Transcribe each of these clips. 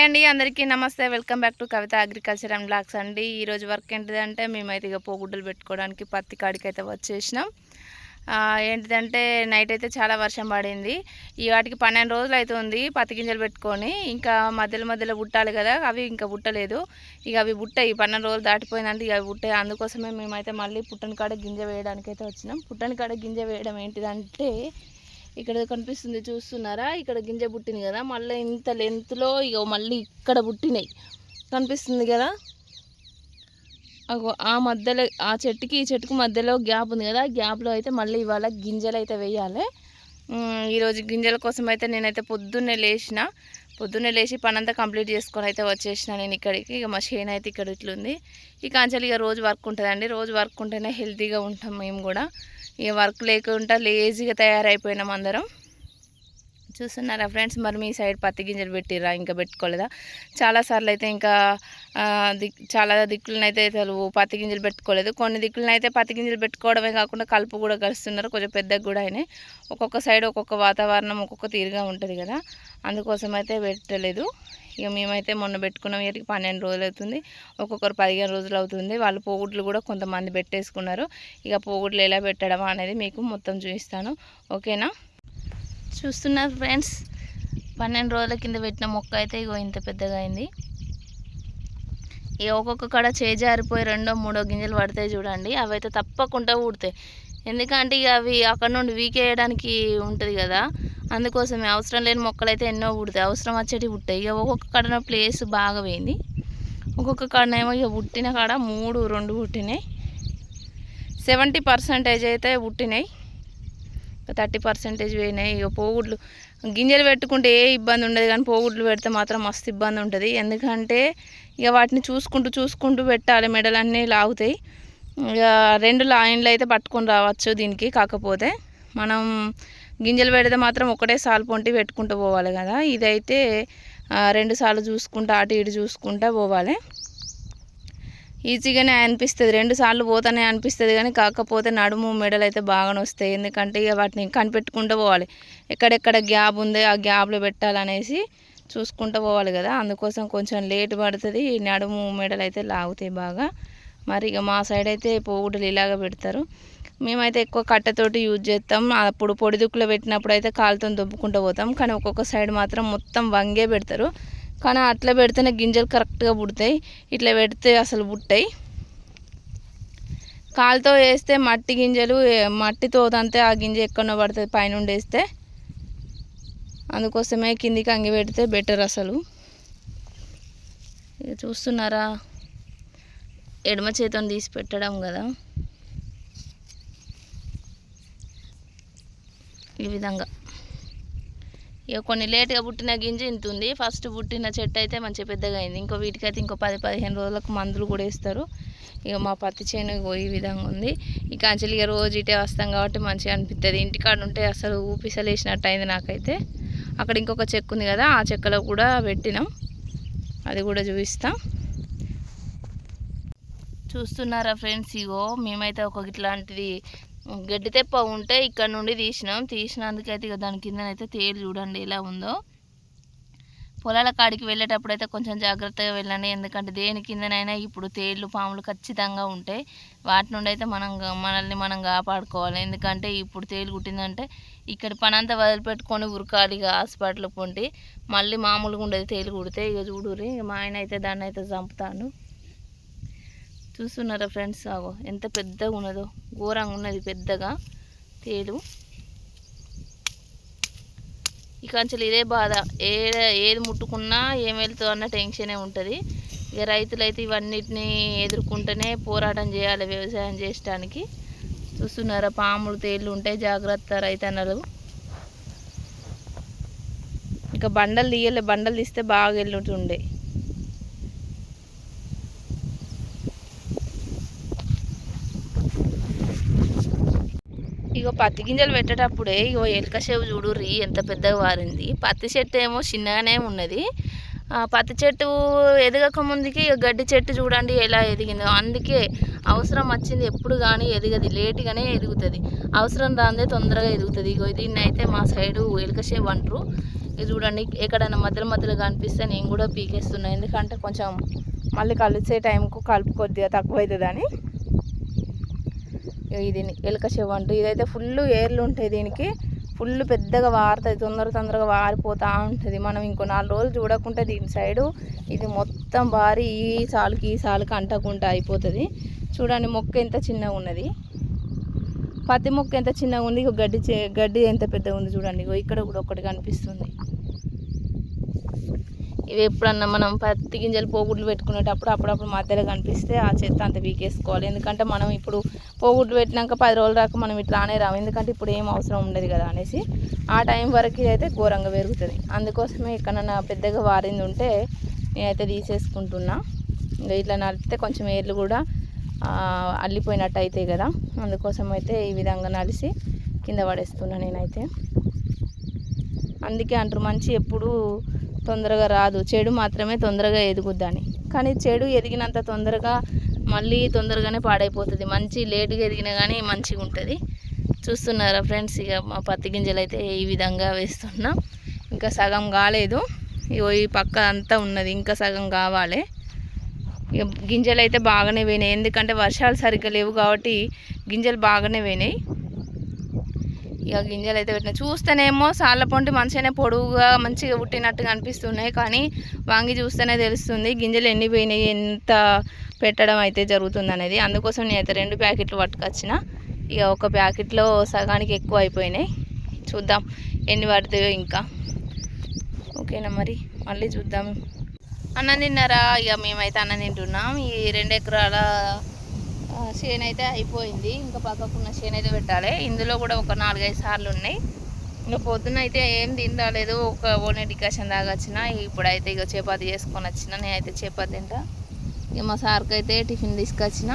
Hi అండి అందరికీ నమస్తే. Welcome back to Kavitha agriculture and blogs అండి. ఈరోజు వర్క్ ఏంటిదంటే మేమైతే ఇక పోగుడ్డలు పెట్టుకోవడానికి పత్తి కాడికి అయితే వచ్చేసినాం ఏంటిదంటే నైట్ అయితే చాలా వర్షం పడింది. ఈ వాటికి పన్నెండు రోజులు అవుతుంది పత్తి గింజలు పెట్టుకొని. ఇంకా మధ్యలో మధ్యలో బుట్టాలి కదా అవి ఇంకా బుట్టలేదు. ఇక అవి బుట్టాయి పన్నెండు రోజులు దాటిపోయిందంటే ఇక అవి బుట్టాయి. అందుకోసమే మేమైతే మళ్ళీ పుట్టని కాడ గింజ వేయడానికి అయితే వచ్చినాం. పుట్టని కాడ గింజ వేయడం ఏంటిదంటే ఇక్కడ కనిపిస్తుంది చూస్తున్నారా? ఇక్కడ గింజ పుట్టింది కదా. మళ్ళీ ఇంత లెంత్లో ఇక మళ్ళీ ఇక్కడ పుట్టినాయి. కనిపిస్తుంది కదా? అగో ఆ మధ్యలో ఆ చెట్టుకి ఈ చెట్టుకు మధ్యలో గ్యాప్ ఉంది కదా. గ్యాప్లో అయితే మళ్ళీ ఇవాళ గింజలు అయితే వేయాలి. ఈరోజు గింజల కోసం అయితే నేనైతే పొద్దున్నే లేచిన పొద్దున్నే లేచి పని అంతా కంప్లీట్ చేసుకొని అయితే వచ్చేసిన నేను ఇక్కడికి. ఇక మా షేన్ అయితే ఇక్కడ ఇట్లుంది. ఈ కాంచెలు ఇక రోజు వర్క్ ఉంటుందండి. రోజు వర్క్ ఉంటేనే హెల్తీగా ఉంటాం మేము కూడా. ఇక వర్క్ లేకుండా లేజీగా తయారైపోయినాం అందరం. చూస్తున్నారా ఫ్రెండ్స్? మరి మీ సైడ్ పత్తి గింజలు పెట్టిరా ఇంకా పెట్టుకోలేదా? చాలాసార్లు అయితే ఇంకా దిక్ చాలా దిక్కులనైతే అసలు పత్తి గింజలు పెట్టుకోలేదు. కొన్ని దిక్కులనైతే పత్తి గింజలు పెట్టుకోవడమే కాకుండా కలుపు కూడా కలుస్తున్నారు. కొంచెం పెద్దగా కూడా అయినాయి. ఒక్కొక్క సైడ్ ఒక్కొక్క వాతావరణం ఒక్కొక్క తీరుగా ఉంటుంది కదా. అందుకోసం అయితే పెట్టలేదు. ఇక మేమైతే మొన్న పెట్టుకున్నాం ఇక్కడికి పన్నెండు రోజులు అవుతుంది. ఒక్కొక్కరు పదిహేను రోజులు అవుతుంది. వాళ్ళు పోగుట్లు కూడా కొంతమంది పెట్టేసుకున్నారు. ఇక పోగుట్లు ఎలా పెట్టడం అనేది మీకు మొత్తం చూపిస్తాను. ఓకేనా? చూస్తున్నారు ఫ్రెండ్స్ పన్నెండు రోజుల కింద పెట్టిన మొక్క అయితే ఇగో ఇంత పెద్దగా అయింది. ఇక ఒక్కొక్క కాడ చేజారిపోయి రెండో మూడో గింజలు పడతాయి చూడండి. అవి అయితే తప్పకుండా ఊడతాయి. ఎందుకంటే ఇక అవి అక్కడ నుండి వీకేయడానికి ఉంటుంది కదా. అందుకోసమే అవసరం లేని మొక్కలు అయితే ఎన్నో పుడతాయి. అవసరం వచ్చేటి పుట్టాయి. ఇక ఒక్కొక్క కాడ ప్లేస్ బాగా పోయింది. ఒక్కొక్క కాడనేమో ఇక పుట్టిన కాడ మూడు రెండు పుట్టినాయి. సెవెంటీ పర్సెంటేజ్ అయితే పుట్టినాయి. థర్టీ పర్సెంటేజ్ పోయినాయి. ఇక పోగుడ్లు గింజలు పెట్టుకుంటే ఏ ఇబ్బంది ఉండదు కానీ పోగుడ్లు పెడితే మాత్రం మస్తు ఇబ్బంది ఉంటుంది. ఎందుకంటే ఇక వాటిని చూసుకుంటూ చూసుకుంటూ పెట్టాలి. మెడలన్నీ లాగుతాయి. ఇక రెండు లైన్లు అయితే పట్టుకొని రావచ్చు దీనికి. కాకపోతే మనం గింజలు పెడితే మాత్రం ఒకటే సాలు పొంటి పెట్టుకుంటూ పోవాలి కదా. ఇదైతే రెండు సార్లు చూసుకుంటూ అటు ఇటు చూసుకుంటూ పోవాలి. ఈజీగానే అనిపిస్తుంది. రెండు సార్లు పోతానే అనిపిస్తుంది కానీ కాకపోతే నడుము మెడలు అయితే బాగానే వస్తాయి. ఎందుకంటే ఇక వాటిని కనిపెట్టుకుంటూ పోవాలి. ఎక్కడెక్కడ గ్యాప్ ఉంది ఆ గ్యాప్లో పెట్టాలనేసి చూసుకుంటూ పోవాలి కదా. అందుకోసం కొంచెం లేట్ పడుతుంది. నడుము మెడలు అయితే లాగుతాయి బాగా. మరి ఇక మా సైడ్ అయితే పోగుడులు ఇలాగ పెడతారు. మేమైతే ఎక్కువ కట్టతోటి యూజ్ చేస్తాం. అప్పుడు పొడి పెట్టినప్పుడు అయితే కాలుతో దుబ్బుకుంటూ పోతాం. కానీ ఒక్కొక్క సైడ్ మాత్రం మొత్తం వంగే పెడతారు. కానీ అట్లా పెడితేనే గింజలు కరెక్ట్గా పుడతాయి. ఇట్లా పెడితే అసలు పుట్టాయి. కాలుతో వేస్తే మట్టి గింజలు మట్టితో అంతే ఆ గింజ ఎక్కడో పడుతుంది పైనుండి వేస్తే అందుకోసమే కిందికి అంగి పెడితే బెటర్ అసలు. ఇక చూస్తున్నారా? ఎడమ చేతిని తీసి పెట్టడం కదా. ఈ విధంగా. ఇక కొన్ని లేట్గా పుట్టిన గింజ ఇంతుంది ఫస్ట్ పుట్టిన చెట్టు అయితే మంచిగా పెద్దగా అయింది. ఇంకో వీటికైతే ఇంకో పది పదిహేను రోజులకు మందులు కూడా వేస్తారు. ఇక మా పత్తి చేను ఈ విధంగా ఉంది. ఇక అంచెలు ఇక రోజు ఇటే వస్తాం కాబట్టి మంచిగా అనిపిస్తుంది ఇంటికాడ ఉంటే అసలు ఊపిసలేసినట్టు అయింది నాకైతే. అక్కడ ఇంకొక చెక్క ఉంది కదా ఆ చెక్కలో కూడా పెట్టినాం. అది కూడా చూపిస్తాం. చూస్తున్నారా ఫ్రెండ్స్ ఇగో మేమైతే ఒక ఇట్లాంటిది గడ్డి తెప్ప ఉంటే ఇక్కడ నుండి తీసినాం. తీసినందుకైతే ఇక దాని కిందనైతే తేలు చూడండి ఎలా ఉందో. పొలాల కాడికి వెళ్ళేటప్పుడు అయితే కొంచెం జాగ్రత్తగా వెళ్ళండి. ఎందుకంటే దేని కిందనైనా ఇప్పుడు తేళ్ళు పాములు ఖచ్చితంగా ఉంటాయి. వాటి నుండి అయితే మనం మనల్ని మనం కాపాడుకోవాలి. ఎందుకంటే ఇప్పుడు తేలు కుట్టిందంటే ఇక్కడ పని అంతా వదిలిపెట్టుకొని ఉరకాలి ఇక హాస్పిటల్ పొంటి మళ్ళీ మామూలుగా ఉండేది తేలు కుడితే ఇక చూడురి ఇక మా ఆయన అయితే దాన్ని అయితే చంపుతాను చూస్తున్నారా ఫ్రెండ్స్? ఆగో ఎంత పెద్దగా ఉన్నదో. ఘోరంగా ఉన్నది పెద్దగా. తేలు. ఇక అంచెలు ఇదే బాధ. ఏ ఏది ముట్టుకున్నా ఏం వెళ్తుందో అన్న టెన్షనే ఉంటుంది. ఇక రైతులు అయితే ఇవన్నిటిని ఎదుర్కొంటూనే పోరాటం చేయాలి వ్యవసాయం చేయడానికి చూస్తున్నారా పాములు తేళ్ళు ఉంటాయి జాగ్రత్త రైతన్నలు. ఇక బండలు తీయలే బండలు తీస్తే బాగా వెళ్ళుంటుండే ఇగో పత్తి గింజలు పెట్టేటప్పుడే ఇగో ఎలుక చెవు చూడుర్రి ఎంత పెద్దగా వారింది. పత్తి చెట్టు ఏమో చిన్నగానే ఉన్నది. పత్తి చెట్టు ఎదగక ముందుకి గడ్డి చెట్టు చూడండి ఎలా ఎదిగిందో. అందుకే అవసరం వచ్చింది ఎప్పుడు కానీ ఎదగది. లేటుగానే ఎదుగుతుంది. అవసరం రాందే తొందరగా ఎదుగుతుంది. ఇగో దీన్ని అయితే మా సైడు ఎలుక అంటారు. ఇది చూడండి ఎక్కడైనా మధ్యలో మధ్యలో కనిపిస్తే నేను కూడా పీకేస్తున్నాను ఎందుకంటే కొంచెం మళ్ళీ కలిసే టైంకు కలుపు కొద్దిగా తక్కువ అవుతుందని ఇది ఎలుక చెవు అంటూ. ఇదైతే ఫుల్ ఏర్లు ఉంటాయి దీనికి. ఫుల్ పెద్దగా వారుతుంది తొందర తొందరగా వారిపోతూ ఉంటుంది. మనం ఇంకో నాలుగు రోజులు చూడకుంటే దీని సైడు ఇది మొత్తం వారి ఈ సాలుకి ఈ సాలుకి అంటకుండా అయిపోతుంది. చూడండి మొక్క ఎంత చిన్నగా ఉన్నది. పత్తి మొక్క ఎంత చిన్నగా ఉంది ఇగో గడ్డి చే- గడ్డి ఎంత పెద్దగా ఉంది చూడండి ఇగో ఇక్కడ కూడా ఒకటి కనిపిస్తుంది. ఇవి ఎప్పుడన్నా మనం పత్తి గింజలు పోగుడ్లు పెట్టుకునేటప్పుడు అప్పుడప్పుడు మధ్యలో కనిపిస్తే ఆ చెత్త అంత వీకేసుకోవాలి ఎందుకంటే మనం ఇప్పుడు పోగుడ్లు పెట్టినాక పది రోజుల దాకా మనం ఇట్లా రాము. ఎందుకంటే ఇప్పుడు ఏం అవసరం ఉండదు కదా అనేసి ఆ టైం వరకు అయితే ఘోరంగా పెరుగుతుంది. అందుకోసమే ఎక్కడన్నా పెద్దగా వారింది ఉంటే నేనైతే తీసేసుకుంటున్నా. ఇంకా ఇట్లా నలిపితే కొంచెం ఏర్లు కూడా అల్లిపోయినట్టు అవుతాయి కదా. అందుకోసం అయితే ఈ విధంగా నలిసి కింద పడేస్తున్నా నేనైతే. అందుకే అంటారు మంచి ఎప్పుడు తొందరగా రాదు. చెడు మాత్రమే తొందరగా ఎదుగుద్దని. కానీ చెడు ఎదిగినంత తొందరగా మళ్ళీ తొందరగానే పాడైపోతుంది. మంచి లేటుగా ఎదిగినా కానీ మంచిగా ఉంటుంది. చూస్తున్నారా ఫ్రెండ్స్? ఇక మా పత్తి గింజలు అయితే ఈ విధంగా వేస్తున్నా. ఇంకా సగం కాలేదు. ఇగో ఈ పక్క అంతా ఉన్నది. ఇంకా సగం కావాలి. ఇక గింజలు అయితే బాగానే పోయినాయి ఎందుకంటే వర్షాలు సరిగ్గా లేవు కాబట్టి గింజలు బాగానే పోయినాయి ఇక గింజలు అయితే పెట్టిన. చూస్తేనేమో సాళ్ళ పొంటి మంచిగానే పొడుగుగా మంచిగా పుట్టినట్టుగా అనిపిస్తున్నాయి కానీ వాంగి చూస్తేనే తెలుస్తుంది గింజలు ఎండిపోయినాయి ఎంత పెట్టడం అయితే జరుగుతుంది అనేది. అందుకోసం నేనైతే రెండు ప్యాకెట్లు పట్టుకొచ్చిన. ఇక ఒక ప్యాకెట్లో సగానికి ఎక్కువ అయిపోయినాయి. చూద్దాం ఎన్ని పడతాయో ఇంకా. ఓకేనా మరి? మళ్ళీ చూద్దాం. అన్నం తిన్నారా? ఇక మేమైతే అన్నం తింటున్నాం. ఈ రెండు ఎకరాల చేను అయితే అయిపోయింది. ఇంకా పక్కకున్న చేను అయితే పెట్టాలి. ఇందులో కూడా ఒక నాలుగైదు సార్లు ఉన్నాయి. ఇంకా పొద్దున అయితే ఏం తినరాలేదు ఒక ఓనే డికాషన్ తాగొచ్చిన ఇప్పుడైతే ఇక చపాతి చేసుకొని వచ్చిన. నేనైతే చపాతి తింటా. ఇక మా సార్కి అయితే టిఫిన్ తీసుకొచ్చిన.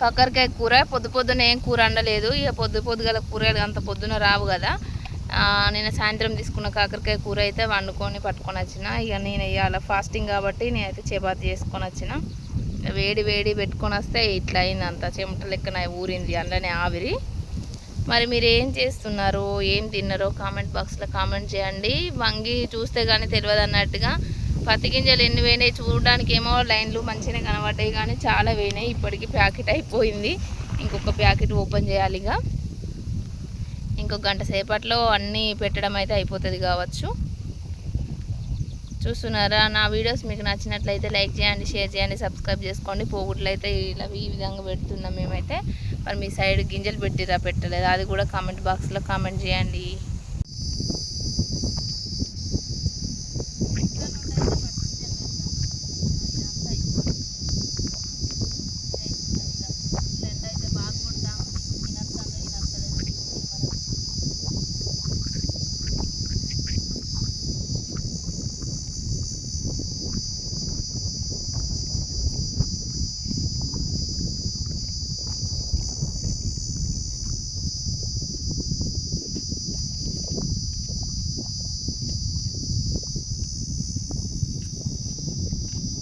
కాకరకాయ కూర. పొద్దు పొద్దున ఏం కూర వండలేదు. ఇక పొద్దు పొద్దుగల కూరలు అంత పొద్దున రావు కదా. నేను సాయంత్రం తీసుకున్న కాకరకాయ కూర అయితే వండుకొని పట్టుకొని వచ్చిన. ఇక నేను ఇవాళ ఫాస్టింగ్ కాబట్టి నేనైతే చపాతి చేసుకొని వచ్చిన. వేడి వేడి పెట్టుకొని వస్తే ఇట్లా అయింది అంత. చెమట లెక్కన ఊరింది అందులోనే ఆవిరి. మరి మీరు ఏం చేస్తున్నారు? ఏం తిన్నారో కామెంట్ బాక్స్లో కామెంట్ చేయండి. వంగి చూస్తే కానీ తెలియదు అన్నట్టుగా పత్తి గింజలు ఎన్ని పోయినాయి చూడడానికి ఏమో లైన్లు మంచిగా కనబడ్డాయి కానీ చాలా పోయినాయి. ఇప్పటికి ప్యాకెట్ అయిపోయింది. ఇంకొక ప్యాకెట్ ఓపెన్ చేయాలి ఇక. ఇంకొక గంట సేపట్లో అన్నీ పెట్టడం అయితే అయిపోతుంది కావచ్చు. చూస్తున్నారా? నా వీడియోస్ మీకు నచ్చినట్లయితే లైక్ చేయండి షేర్ చేయండి సబ్స్క్రైబ్ చేసుకోండి. పోగుట్లయితే ఇలా ఈ విధంగా పెడుతున్నాం మేమైతే. మరి మీ సైడ్ గింజలు పెట్టిరా పెట్టలేదు. అది కూడా కామెంట్ బాక్స్లో కామెంట్ చేయండి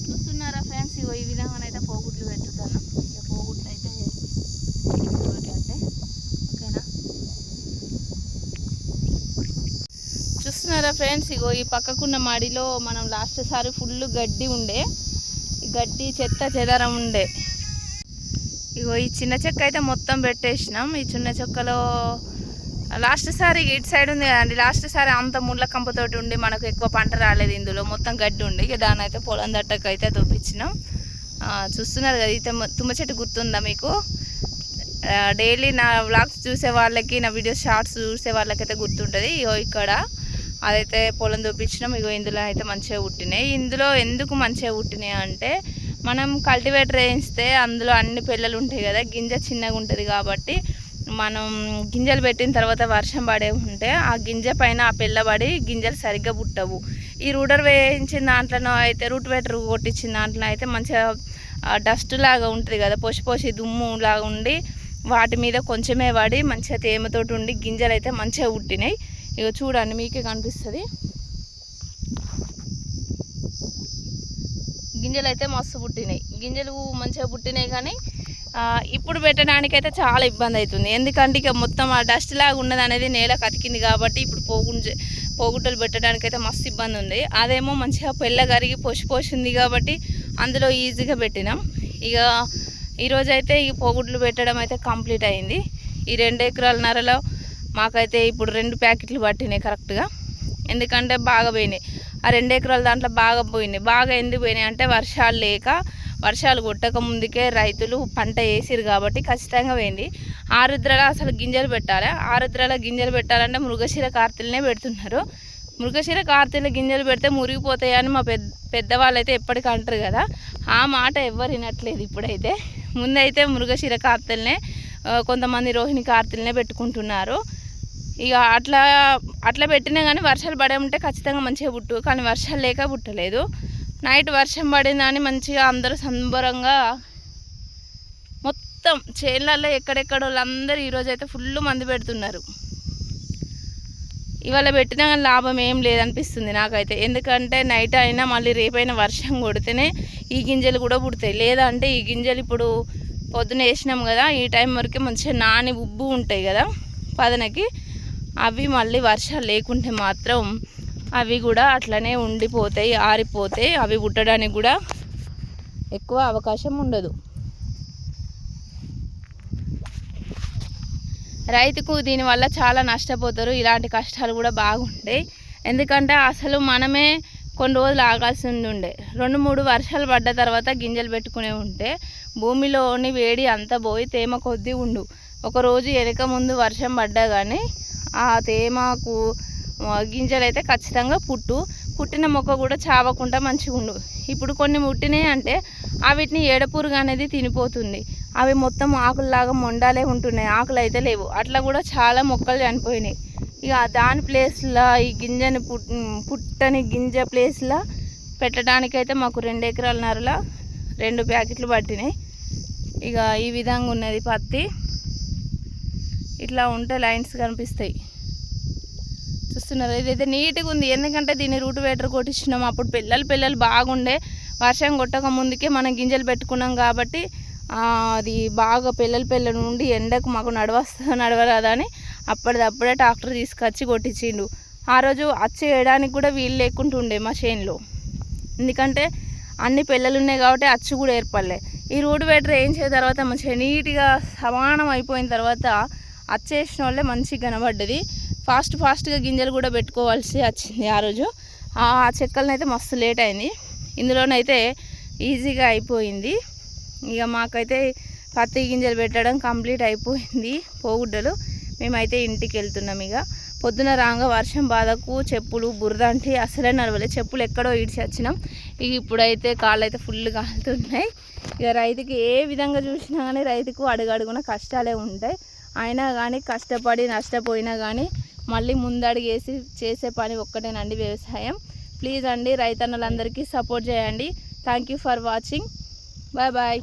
చూస్తున్నారా ఫ్రెండ్స్ ఇగో ఈ విధంగా అయితే పోగుడ్లు పెట్టుతాను ఇక పోగుడ్లు అయితే అంటే ఓకేనా చూస్తున్నారా ఫ్రెండ్స్ ఇగో ఈ పక్కకున్న మడిలో మనం లాస్ట్ సారి ఫుల్ గడ్డి ఉండే. గడ్డి చెత్త చెదరం ఉండే. ఇగో ఈ చిన్న చెక్క అయితే మొత్తం పెట్టేసినాం. ఈ చిన్న చెక్కలో లాస్ట్ సారి ఇటు సైడ్ ఉంది కదండి లాస్ట్ సారి అంత ముళ్ళ కంపతోటి ఉండి మనకు ఎక్కువ పంట రాలేదు ఇందులో. మొత్తం గడ్డి ఉండి. ఇక దాని అయితే పొలం దట్టకు అయితే దుప్పించినాం చూస్తున్నారు కదా ఈ తుమ్మ తుమ్మ చెట్టు గుర్తుందా మీకు? డైలీ నా వ్లాగ్స్ చూసే వాళ్ళకి నా వీడియోస్ షార్ట్స్ చూసే వాళ్ళకైతే గుర్తుంటుంది. ఇగో ఇక్కడ అదైతే పొలం చూపించినాం ఇగో ఇందులో అయితే మంచిగా పుట్టినాయి. ఇందులో ఎందుకు మంచిగా పుట్టినాయి అంటే మనం కల్టివేటర్ వేయిస్తే అందులో అన్ని పిల్లలు ఉంటాయి కదా గింజ చిన్నగా ఉంటుంది కాబట్టి మనం గింజలు పెట్టిన తర్వాత వర్షం పడే ఉంటే ఆ గింజ పైన ఆ పిల్ల పడి గింజలు సరిగ్గా పుట్టవు. ఈ రూడర్ వేయించిన దాంట్లో అయితే రూట్ వెటర్ కొట్టించిన దాంట్లో అయితే మంచిగా డస్ట్ లాగా ఉంటుంది కదా పొసి పొసి దుమ్ము లాగా ఉండి వాటి మీద కొంచెమే పడి మంచిగా తేమతోటి ఉండి గింజలు అయితే మంచిగా పుట్టినాయి. ఇక చూడండి మీకే కనిపిస్తుంది. గింజలు అయితే మస్తు పుట్టినాయి. గింజలు మంచిగా పుట్టినాయి కానీ ఇప్పుడు పెట్టడానికైతే చాలా ఇబ్బంది అవుతుంది ఎందుకంటే ఇక మొత్తం ఆ డస్ట్ లాగా ఉన్నది అనేది నేల కతికింది కాబట్టి ఇప్పుడు పోగుంజ పోగుడ్డలు పెట్టడానికి అయితే మస్తు ఇబ్బంది ఉంది అదేమో మంచిగా పెళ్ళ కరిగి పోసి పోసింది కాబట్టి అందులో ఈజీగా పెట్టినాం. ఇక ఈరోజైతే ఈ పోగుడ్లు పెట్టడం అయితే కంప్లీట్ అయింది ఈ రెండు ఎకరాల నరలో మాకైతే ఇప్పుడు రెండు ప్యాకెట్లు పట్టినాయి కరెక్ట్గా. ఎందుకంటే బాగా పోయినాయి. ఆ రెండు ఎకరాల దాంట్లో బాగా పోయినాయి. బాగా ఎందుకు పోయినాయి అంటే వర్షాలు లేక వర్షాలు కొట్టక ముందుకే రైతులు పంట వేసిరు కాబట్టి ఖచ్చితంగా పోయింది. ఆరుద్రలో అసలు గింజలు పెట్టాలి? ఆరుద్రలో గింజలు పెట్టాలంటే మృగశిర కార్తెలనే పెడుతున్నారు. మృగశిర కార్తీల గింజలు పెడితే మురిగిపోతాయని మా పెద్ద పెద్దవాళ్ళు అయితే ఎప్పటికీ అంటారు కదా. ఆ మాట ఎవ్వరు వినట్లేదు ఇప్పుడైతే. ముందైతే మృగశిర కార్తీలనే కొంతమంది రోహిణి కార్తీలనే పెట్టుకుంటున్నారు. ఇక అట్లా అట్లా పెట్టినా కానీ వర్షాలు పడే ఉంటే ఖచ్చితంగా మంచిగా పుట్టు కానీ వర్షాలు లేక పుట్టలేదు. నైట్ వర్షం పడిందని మంచిగా అందరూ సంబరంగా మొత్తం చేన్లలో ఎక్కడెక్కడ వాళ్ళందరూ ఈరోజు అయితే ఫుల్ మంది పెడుతున్నారు. ఇవాళ పెట్టినా కానీ లాభం ఏం లేదనిపిస్తుంది నాకైతే. ఎందుకంటే నైట్ అయినా మళ్ళీ రేపైనా వర్షం కొడితేనే ఈ గింజలు కూడా పుడతాయి. లేదంటే ఈ గింజలు ఇప్పుడు పొద్దున వేసినాం కదా ఈ టైం వరకు మంచిగా నాని ఉబ్బు ఉంటాయి కదా పదనకి. అవి మళ్ళీ వర్షాలు లేకుంటే మాత్రం అవి కూడా అట్లనే ఉండిపోతాయి ఆరిపోతాయి. అవి పుట్టడానికి కూడా ఎక్కువ అవకాశం ఉండదు. రైతుకు దీనివల్ల చాలా నష్టపోతారు. ఇలాంటి కష్టాలు కూడా బాగుంటాయి. ఎందుకంటే అసలు మనమే కొన్ని రోజులు ఆగాల్సి ఉండే రెండు మూడు వర్షాలు పడ్డ తర్వాత గింజలు పెట్టుకునే ఉంటే భూమిలోని వేడి అంతా పోయి తేమ కొద్దీ ఉండు. ఒకరోజు వెనక ముందు వర్షం పడ్డా కానీ ఆ తేమకు గింజలు అయితే ఖచ్చితంగా పుట్టు. పుట్టిన మొక్క కూడా చావకుండా మంచిగా ఉండు. ఇప్పుడు కొన్ని పుట్టినాయి అంటే వీటిని ఏడపురుగు అనేది తినిపోతుంది. అవి మొత్తం ఆకుల్లాగా మొండాలే ఉంటున్నాయి. ఆకులు అయితే లేవు. అట్లా కూడా చాలా మొక్కలు చనిపోయినాయి. ఇక దాని ప్లేస్లో ఈ గింజని పుట్ పుట్టని గింజ ప్లేస్లో పెట్టడానికైతే మాకు రెండు ఎకరాల నరల రెండు ప్యాకెట్లు పట్టినాయి. ఇక ఈ విధంగా ఉన్నది పత్తి. ఇట్లా ఉంటే లైన్స్ కనిపిస్తాయి. చూస్తున్నారు? ఇదైతే నీట్గా ఉంది. ఎందుకంటే దీన్ని రూట్ వేటర్ కొట్టించినాం. అప్పుడు పిల్లలు పిల్లలు బాగుండే. వర్షం కొట్టక ముందుకే మనం గింజలు పెట్టుకున్నాం కాబట్టి అది బాగా పిల్లల పిల్లల నుండి ఎండకు మాకు నడవస్తా నడవరాదని అప్పటిదప్పుడే ట్రాక్టర్ తీసుకొచ్చి కొట్టించిండు. ఆ రోజు అచ్చి వేయడానికి కూడా వీలు లేకుండా ఉండే మా చేనులో. ఎందుకంటే అన్ని పిల్లలు ఉన్నాయి కాబట్టి అచ్చు కూడా ఏర్పడలే. ఈ రూట్ వేటర్ వేయించిన తర్వాత మంచిగా నీట్గా సమానం అయిపోయిన తర్వాత అచ్చేసిన వాళ్ళే మంచిగా కనబడ్డది. ఫాస్ట్ ఫాస్ట్గా గింజలు కూడా పెట్టుకోవాల్సి వచ్చింది ఆ రోజు. ఆ చెక్కలనైతే మస్తు లేట్ అయింది. ఇందులోనైతే ఈజీగా అయిపోయింది. ఇక మాకైతే పత్తి గింజలు పెట్టడం కంప్లీట్ అయిపోయింది పోగుడ్డలు. మేమైతే ఇంటికి వెళ్తున్నాం ఇక. పొద్దున రాగా వర్షం బాధకు చెప్పులు బురద అంటే అసలే నడవలే. చెప్పులు ఎక్కడో ఇడిచి వచ్చినాం. ఇక ఇప్పుడైతే కాళ్ళు అయితే ఫుల్ కాలుతున్నాయి. ఇక రైతుకి ఏ విధంగా చూసినా కానీ రైతుకు అడుగడుగున కష్టాలే ఉంటాయి. అయినా కానీ కష్టపడి నష్టపోయినా కానీ మళ్ళీ ముందడుగేసి చేసే పని ఒక్కటేనండి వ్యవసాయం. ప్లీజ్ అండి రైతన్నలందరికీ సపోర్ట్ చేయండి. Thank you for watching. Bye bye.